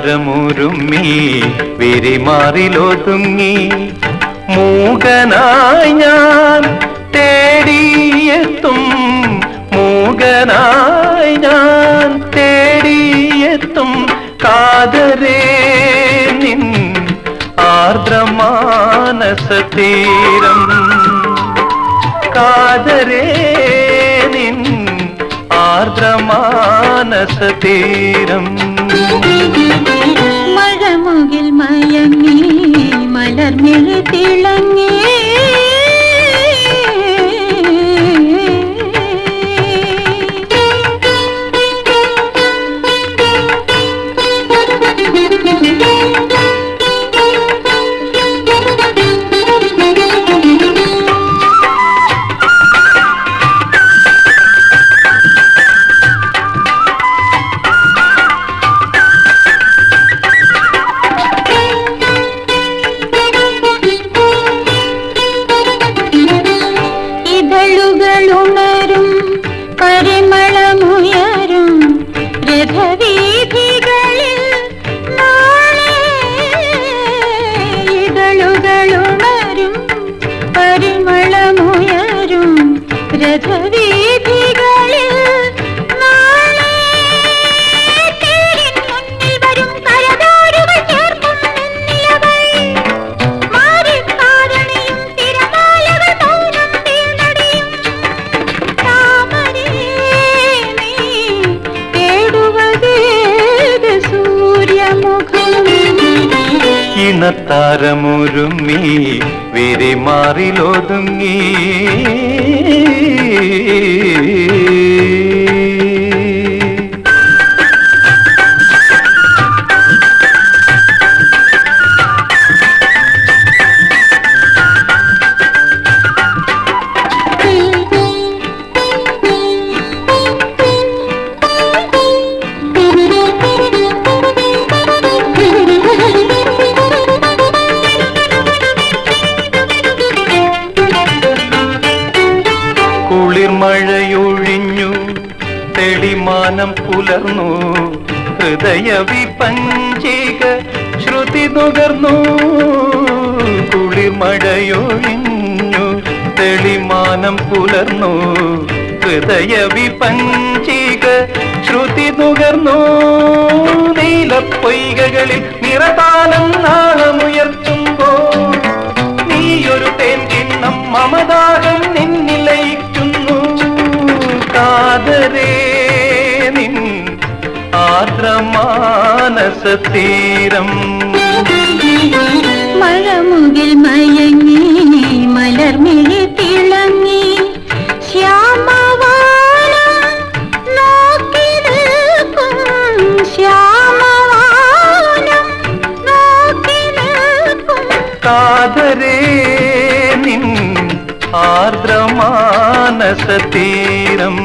മഴമുകിൽമയിലുരുമ്മി വിരിമാറിലൊതുങ്ങി. മൂകനായി ഞാൻ തേടിയെത്തും. മൂകനായി ഞാൻ തേടിയെത്തും. കാതരേ നിൻ ആർദ്രമാനസ തീരം. കാതരേ നിൻ ആർദ്രമാനസ മഴമുകിൽ മയങ്ങി മലർമിഴി തിളങ്ങി. ഇതളുകളുണരും döve ഇണത്താരമൊരുമ്മി വിരിമാറിലൊതുങ്ങി. കുളിർമഴയൊഴിഞ്ഞു തെളിമാനം പുലർന്നു. ഹൃദയ വിപഞ്ചിക ശ്രുതി നുകർന്നു. കുളിർമഴയൊഴിഞ്ഞു തെളിമാനം പുലർന്നു. ഹൃദയ വിപഞ്ചിക ശ്രുതി നുകർന്നു. നീലപ്പൊയ്കകളിൽ നിറതാലം നാളമുയർത്തുമ്പോൾ നീയൊരു തേൻ ചിഹ്നം മമതാകം നിൻ തീരം മഴമുകിൽ മയങ്ങി മലർമിഴി തിളങ്ങി ശ്യാമവാനം നോക്കി നിൽക്കും ശ്യാമവാനം നോക്കി നിൽക്കും. കാതരേ നിൻ ആർദ്രമാനസ തീരം